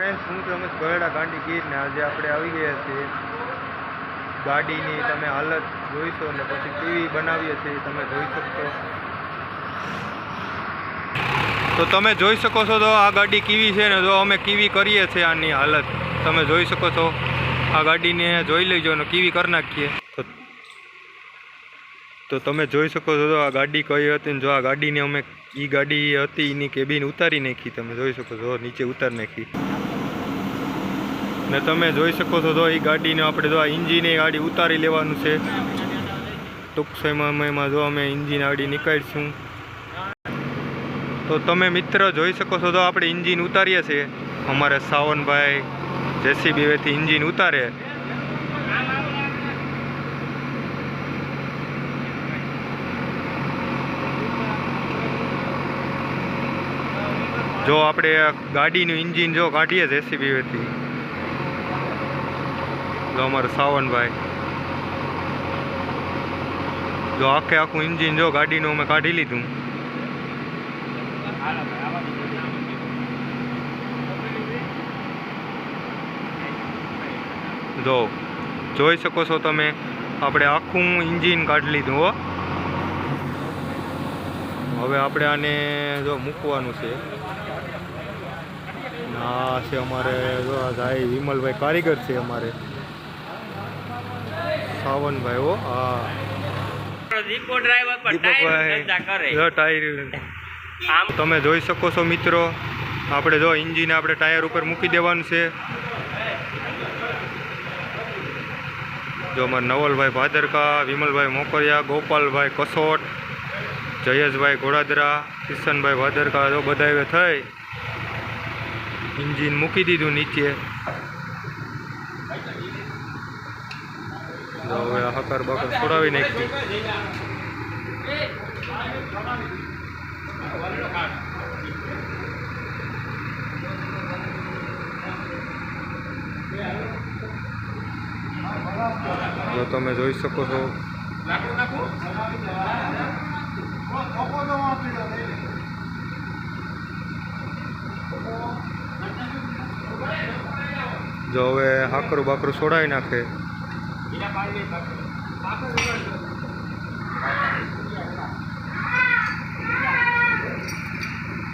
Friends હું તો અમે ગરડા ગાંડી ગીરને આજે આપણે આવી ગયા છીએ. ગાડીની તમે હાલત જોઈશો ને પછી કેવી બનાવીએ છીએ, તમે જોઈ શકશો. તો તમે જોઈ શકો છો તો આ ગાડી કેવી છે ને જો અમે કેવી કરીએ છીએ આની હાલત. તમે જોઈ શકો છો. આ ગાડીને જોઈ લેજો ને કેવી કરી નાખીએ. તો તો તમે જોઈ શકો છો આ ગાડી કઈ હતી ને જો આ ગાડીને અમે એ ગાડી હતી એની કેબિન ઉતારી નાખી. તમે જોઈ શકો છો, નીચે ઉતારી નાખી. ને તમે જોઈ શકો છો તો એ ગાડીને આપણે જો આ ઇન્જિન એ ગાડી ઉતારી લેવાનું છે. ટૂંક સમયમાં જો અમે ઇન્જિન ગાડી નીકાળીશું. તો તમે મિત્ર જોઈ શકો છો તો આપણે ઇન્જિન ઉતારીએ છીએ. અમારે સાવનભાઈ, જેસીબી વેથી ઇન્જિન ઉતારે. જો આપણે ગાડીનું ઇન્જિન જો કાઢીએ જેસીબી વેથી જો અમારે સાવનભાઈ. જો આખે આખું ઇન્જિન જો ગાડીનું અમે કાઢી લીધું. જો, જોઈ શકો છો તમે, આપણે આખું ઇન્જિન કાઢી લીધું હો. હવે આપણે આને જો મૂકવાનું છે. આ છે અમારે ભાઈ વિમલભાઈ કારીગર છે અમારે. સાવનભાઈ હો હા. દીપો ડ્રાઈવર ટાયર દીપકભાઈ જો ટાયર આમ તમે જોઈ શકો છો મિત્રો. આપણે જો ઇન્જિન આપણે ટાયર ઉપર મૂકી દેવાનું છે. જો અમારે નવલભાઈ ભાદરકા વિમલભાઈ મોકરિયા ગોપાલભાઈ કસોટ જયેશભાઈ ઘોડાદરા કિશનભાઈ ભાદરકા જો બધા થઈ. ઇન્જિન મૂકી દીધું નીચે. હવે હકાર બકર છોડાવી નાખી જો તમે જોઈ શકો છો. જો હવે હાકરું બાકરું છોડાવી નાખે.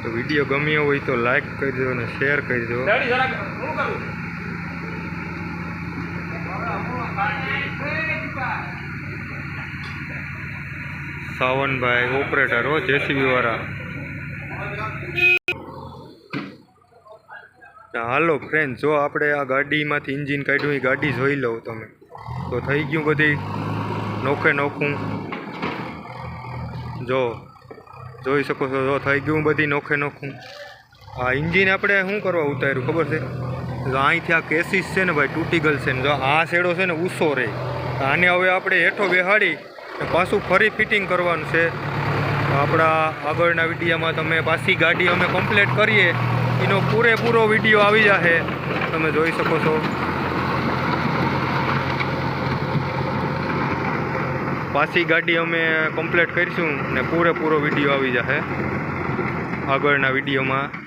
તો વીડિયો ગમ્યો હોય તો લાઈક કરજો અને શેર કરજો. સાવનભાઈ ઓપરેટર હો જેસીબી વાળા. હાલો ફ્રેન્ડ જો આપણે આ ગાડીમાંથી ઇન્જિન કાઢ્યું, એ ગાડી જોઈ લો તમે. તો થઈ ગયું બધી? નોખે નોખું. જો, જોઈ શકો છો, જો થઈ ગયું બધી નોખે નોખું. આ ઇન્જિન આપણે શું કરવા ઉતાર્યું, ખબર છે? અહીંથી આ કેસીસ છે ને ભાઈ, તૂટી ગયેલ છે ને, જો આ શેડો છે ને ઊંસો રહે આને હવે આપણે હેઠો બેહાડી પાછું ફરી ફિટિંગ કરવાનું છે. આપણા આગળના વિડીયામાં તમે પાછી ગાડી અમે કમ્પ્લેટ કરીએ. એનો પૂરેપૂરો વીડિયો આવી જશે તમે જોઈ શકો છો. પાછી ગાડી અમે કમ્પ્લીટ કરીશું ને પૂરેપૂરો વીડિયો આવી જશે આગળના વિડીયોમાં.